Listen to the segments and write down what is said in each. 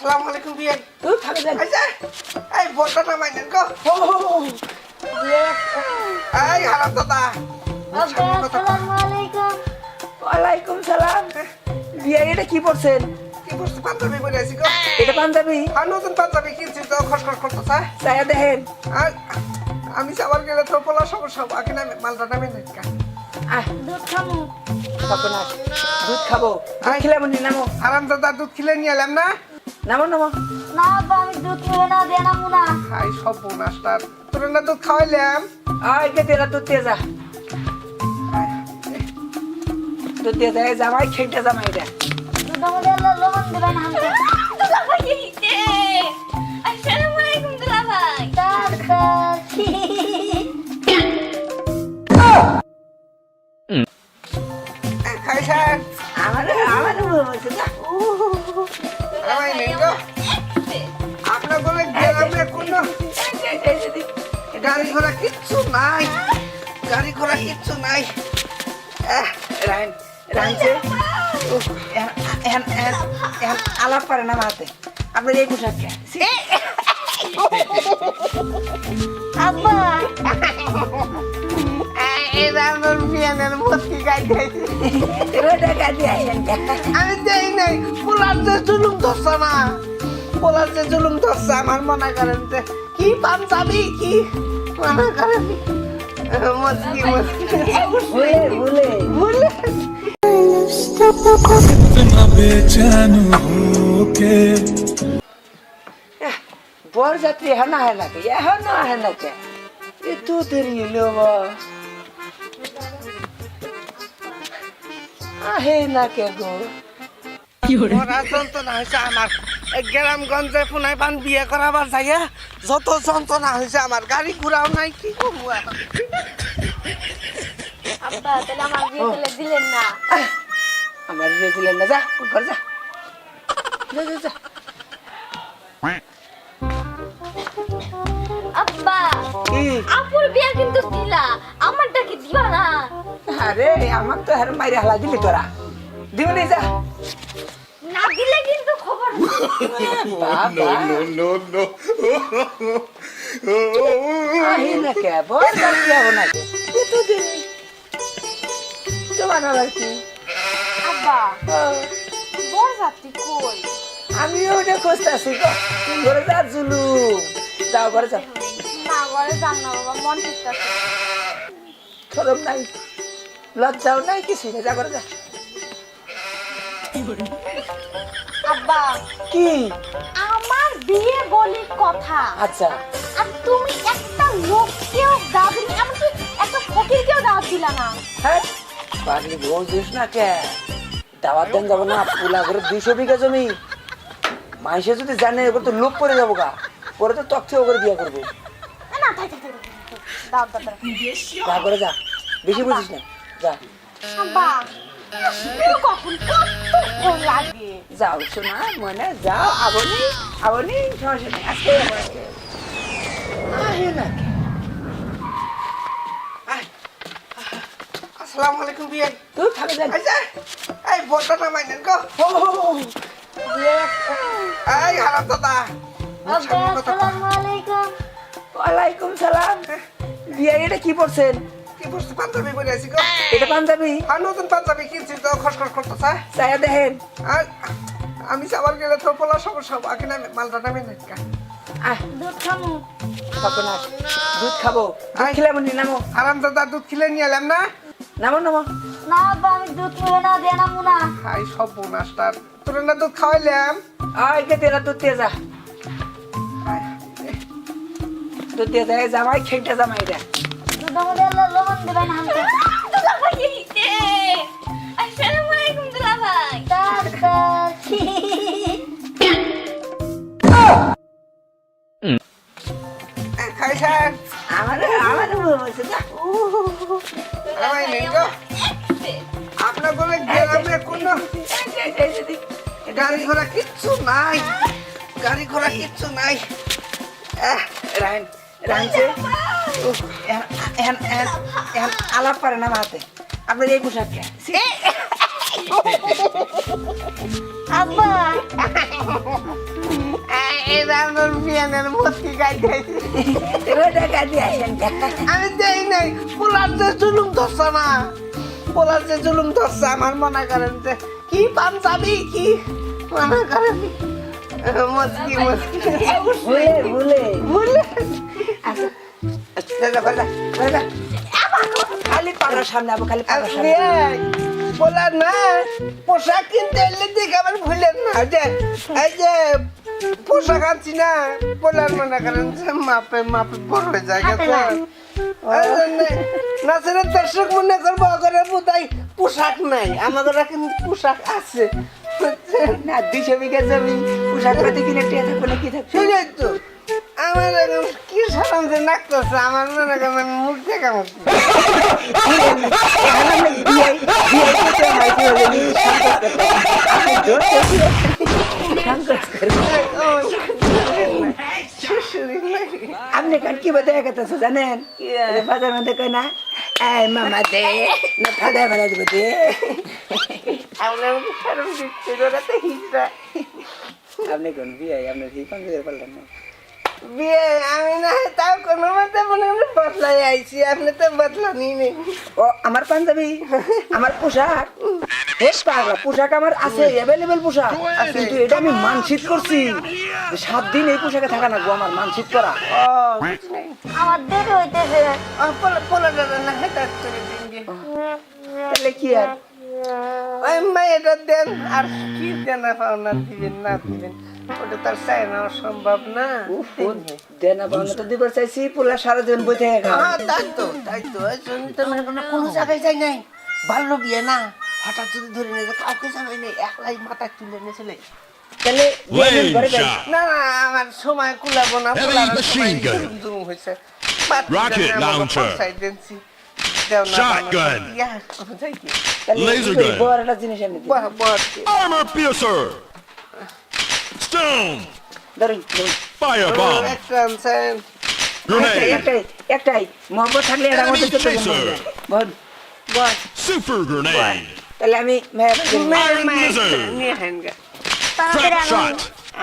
আসসালামু আলাইকুম বিয়ান তুই থামে যান এই বলটা নামাই নেন গো ও এই হারাম দাদা আসসালামু আলাইকুম ওয়ালাইকুম সালাম বিয়ে এটা কি পড়ছেন কি বস্তু পাঞ্জাবি বলে আছি গো এটা পাঞ্জাবি আর নতুন পাঞ্জাবি কিনছি তো খসখস করতেছে চায়া দেখেন আর আমি যাবার গেলে তো পোলা সমস্যা বাকি নামে মালটা নামে আহ দুধ খামু সর্বনাশ দুধ খাব মনি নামো হারাম দাদা দুধ খিলে নিয়ে এলাম না নামো নামো। না আব্বা আমি দুধ খাব না দে না। মুনা হাই সব বোনাসটা তোর। না দুধ খাওয়াইলাম। আয় কে তেরা দুধ দিয়ে যা। দুধ দিয়ে যা জামাই খেটে জামাই এটা গাড়ি ঘোড়া কিচ্ছু নাই। গাড়ি ঘোড়া কিচ্ছু নাই। রাইন রাইনছে আলাপ পারে না মাতে আপনার এই আব্বা। আইলেন আমি দেই নাই। পোলার যে জুলুম ধরছে না। পোলার যে জুলুম ধরছে আমার মনে করেন কি পাঞ্জাবি কি বর যাত্রী হেনা হেনাকে হেনা হেনাকে এ তো দেরি এলো বা আহে না কে গো। কি হরে আমার। গ্রামগঞ্জে পুনাই পান বিয়ে করাবার যাইয়া যত যন্ত্রণা হয়েছে আমার গাড়ি ঘোড়াও নাই কি করব আব্বা তাহলে আমার বিয়ে দিলেন না। আমার বিয়ে দিলেন না যা ঘর যা। যা যা যা। আব্বা আপুর বিয়ে কিন্তু দিলা আমারটা কি দিবা না? আরে আমার তো হার মাইরে হালা দিলি তোরা। দিবনি যা। না দিলে কিন্তু খবর বাবা no no আহি না কে বর যাত্রী হব না কে এত তোমার আবার কি আব্বা আহ, যাত্রী কই আমিও ওটা খুঁজতেছি গো তুমি ঘরে যা জুলুম যাও ঘরে যাও না ঘরে যান না বাবা মন ঠিকঠাক সরম নাই লজ্জাও নাই কিছু নেই যা ঘরে যা আব্বা। কি? আমার বিয়ে বলি কথা। আচ্ছা। আর তুমি একটা লোককেও দাওয়াত দিলে এমনকি একটা ফকিরকেও দাওয়াত দিলা না। হ্যাঁ পাগলি বুঝিস না কে? দাওয়াত দেন যাব না পুলা করে দুইশো বিঘা জমি। মাইসে যদি জানে এবার তো লোক করে যাব গা। পরে তো তথ্য করে বিয়ে করবে। না থাক থাক দাও দাও দাও। যা করে যা। বেশি বুঝিস না। যা। আসবে কখন কতক্ষণ লাগে যাও শোনা মনে যাও আবনি আবনি সমস্যা নেই আজকে। আহে না আসসালামু আলাইকুম বিয়ান তুই থামে যান যে এই বলটা নামাই নেন গো ও, এই হারাম দাদা আসসালামু আলাইকুম ওয়ালাইকুম সালাম বিয়ে এটা কি পড়ছেন পাঞ্জাবি বলে আছি গো। এটা পাঞ্জাবি? আর নতুন পাঞ্জাবি কিনছি তো খসখস করতেছে। চায়া দেখেন। আর আমি যাবার গেলে তো পোলা সমস্যা বাকি নামে মালটা নামে আহ দুধ খামু। সর্বনাশ। দুধ খাব। দুধ আয়। নামো। হারাম দাদা দুধ খিলে নিয়ে এলাম না? নামো নামো। না আমি দুধ খাব না দে না। মুনা হাই সব বোনাসটা তোর না দুধ খাওয়াইলাম। আয় কে তেরা দুধ দিয়ে যা। দুধ দিয়ে যা জামাই খেটে জামাই এটা আমাদের লবণ দেবেন হামকে আমার আমার বলছে না আমায় নেন আপনার বলে কোনো গাড়ি ঘোড়া কিচ্ছু নাই। গাড়ি ঘোড়া কিচ্ছু নাই। রাইন। এখন আলাপ পারে না আপনার এই পোশাকটা? আব্বা। আমি দেই নাই। পোলার যে জুলুম ধরছে না পোলার যে জুলুম ধরছে আমার মনে করেন যে কি পাঞ্জাবি কি মনে করেন? মস্কি মস্কি। ভুলে ভুলে। ভুলে। খালি পাড়ার সামনে আবো খালি সামনে। পোলার না পোশাক কিনতে এলে দেখে আবার ভুলেন না। যে এই যে পোশাক আনছি না পোলার মনে করেন যে মাপে মাপে বড় হয়ে যায় নাচের দর্শক মনে করব করে বোধহয় পোশাক নাই। আমাদের কিন্তু পোশাক আছে। না দুইশো বিঘা জমি পোশাক পাতি কিনে টিয়া থাকব না কি থাকবে সেটাই তো আমার এখন কি সারাম যে নাকতেছে আমার মনে করেন মুখ থেকে মুখ আপনি কান কি বাদে একাতেছো জানেন? বাজার মধ্যে কয় না মামা দে না বানা দিব দে। তো হিজড়া আপনি কোন বিয়ে? আপনার সেই পাঞ্জাবের পারলেন না? বিয়ে আমি না তাও কোনো মতে মনে বদলাই আইছি আপনি তো বদলানি নেই ও আমার পাঞ্জাবি আমার পোশাক? বেশ পাগলা পোশাক আমার আছে অ্যাভেলেবেল পোশাক। কিন্তু এটা আমি মানসিক করছি। সাত দিন এই পোশাকে থাকা না গো আমার মানসিক করা। ও আমার দেরি হইতেছে। পোলাটা না হেটা। তাহলে কি আর? ওই মেয়েটা দেন। আর কি দেনা পাওনা দিবেন না দিবেন? ওটা তার চাই না সম্ভব না। দেনা পাওনা তো দিবার চাইছি পোলা সারা দিন বই থেকে হ্যাঁ, তাই তো তাই তো জন্য তো কোনো জায়গায় যাই নাই। ভালো বিয়ে না। হঠাৎ যদি ধরে নিয়ে কাউকে জানাই নাই একলাই মাথায় তুলে নিয়ে চলে তাহলে. না না আমার সময় কুলাবো না machine সময় হয়েছে Rocket launcher. Shotgun. বাবা। ইয়া, যাই কি? তাহলে Laser কি করি? gun. বড় একটা জিনিস এনে দিই। বাহ, বাহ, কি? Armor piercer. Stone. ধরুন ধরুন। Firebomb. একটা আনছেন। Grenade. একটাই একটাই মহব্বত থাকলে এর মধ্যে Enemy চোখে chaser. বল বাহ, Super grenade. তাহলে আমি মেয়ের মেয়ের Iron মায়ের Wizard. নিয়ে হেন গা। তাড়াতাড়ি Trap আনো। shot.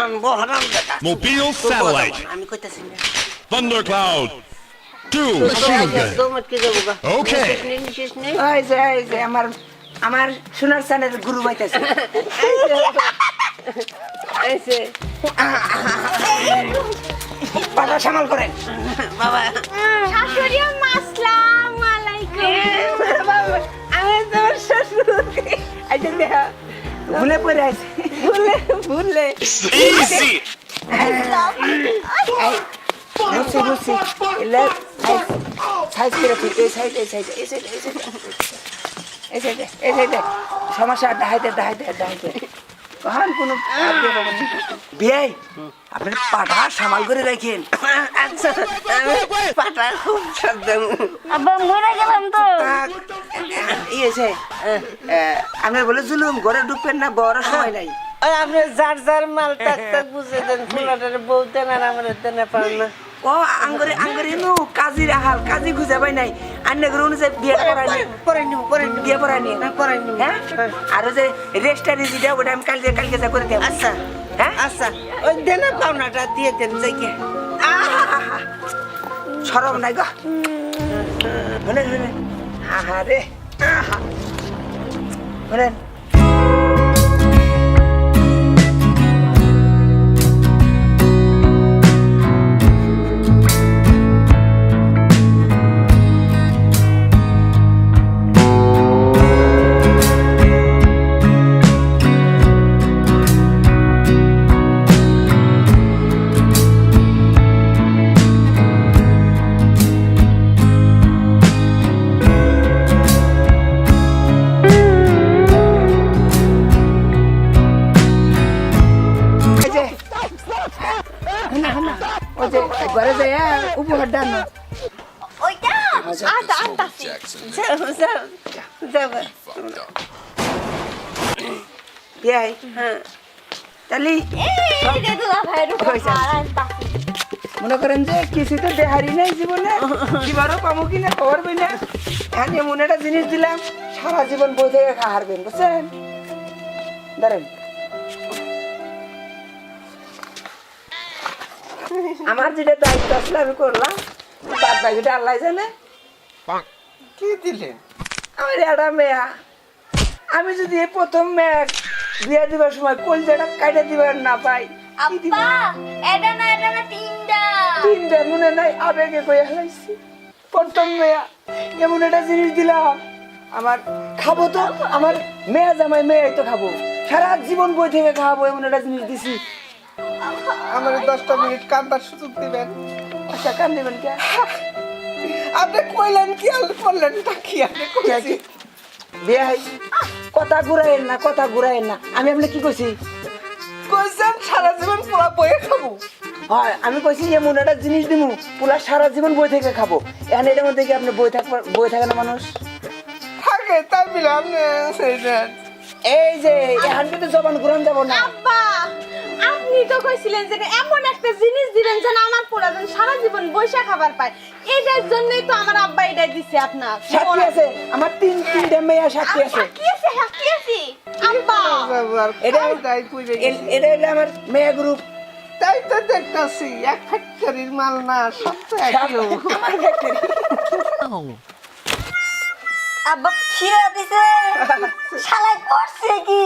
আনবো, হারাম দাদা। Mobile তোর কথা satellite. বল, আমি কইতাছি না। Thundercloud. Two machine gun. Okay. ওই যে ওই যে আমার আমার সোনার চানের গুরু বাইতেছে এই যে, পাটা সামাল করেন বাবা শাশুড়ি আসসালামু আলাইকুম। বাবা, আমি তোমার শ্বশুর আচ্ছা দেখা ভুলে পড়ে আছে ভুলে ভুলে Easy. বুঝছি বুঝছি সাইজ করে ঠিক এই সাইড এই সাইড এই সাইড এই সাইড এই সাইডে এই সাইডে সমস্যা ডাহাইতে ডাহাইতে ডাহাইতে কখন কোনো বিয়াই আপনার পাটা সামাল করে রাখেন। আচ্ছা আমি পাটা খুব সাবধান আব্বা মরে গেলাম তো। ইয়েছে আপনার বলে জুলুম ঘরে ঢুকবেন না বড় সময় নাই। ওই আপনি যার যার মাল টাক টাক বুঝে দেন ফুলাটার বউ দেন আর আমার দেন পান না। ও আঙ্গরে আঙ্গরে নু কাজী রাহাল কাজী খুঁজে পাই নাই। আন্নে করে অনুযায়ী বিয়ে করা নিয়ে। পরে নিব পরে নিব বিয়ে করা নিয়ে। হ্যাঁ, আর যে রেস্টারি যেটা ওটা আমি কালকে কালকে যা করে দেব আচ্ছা হ্যাঁ আচ্ছা। ওই দেনা পাওনাটা দিয়ে দেন যাই গে আহা! সরম নাই গো। শুনেন শুনেন। আহা রে আহা। শুনেন। দান না ওইটা আটা আটা যাও যাও যাও বিয়াই হ্যাঁ তাহলে মনে করেন যে কিছুতে দেহারি নাই জীবনে। কিবারও পাবো কিনা খবর পাই না। এখন এমন একটা জিনিস দিলাম। সারা জীবন বই থেকে খা হারবেন বুঝছেন? ধরেন আমার যেটা দায়িত্ব আসলে আমি করলাম বাদ বাকিটা আল্লাহ জানে। কি দিলেন আমার একটা মেয়া। আমি যদি এই প্রথম মেয়া বিয়ে দিবার সময় কলজাটা কাটে দিবার না পাই এটা না এটা না তিনটা তিনটা মনে নাই আবেগে কয়ে হালাইছি প্রথম মেয়া এমন একটা জিনিস দিলাম আমার খাব তো আমার মেয়া জামাই মেয়াই তো খাব। সারা জীবন বই থেকে খাওয়াবো এমন একটা জিনিস দিছি। আমার দশটা মিনিট কান্দার সুযোগ দিবেন। আচ্ছা কান দেবেন কে? আপনি কইলেন কি আর করলেন তা কি আপনি কইছি। কথা ঘুরাইয়েন না কথা ঘুরাইয়েন না। আমি আপনি কি কইছি? কইছেন সারা জীবন পোলা বয়ে খাব। হয় আমি কইছি এমন একটা জিনিস দিমু পুরা সারা জীবন বই থেকে খাব। এখন এটার মধ্যে কি আপনি বই থাকবার বই থাকে না মানুষ? থাকে তাই মিলে আপনি সেইটা- এই যে এখান থেকে জবান ঘুরান যাব না। আব্বা! আপনি তো কইছিলেন যে এমন একটা জিনিস দিবেন যেন আমার পোলা যেন সারা জীবন বৈশা খাবার পায়। এটার জন্যই তো আমার আব্বা এটা দিছে আপনার। সাক্ষী আছে আমার তিন তিনটা মেয়ে সাক্ষী আছে। কি আছে কি আছে। আব্বা। এটা পুড়ে এ- এটা হলো আমার মেয়ে গ্রুপ তাই তো দেখতাছি এক ফ্যাক্টরির মাল না সব তো একই আমার ফ্যাক্টরি আব্বা খিরা দিছে শালাই করছে কি?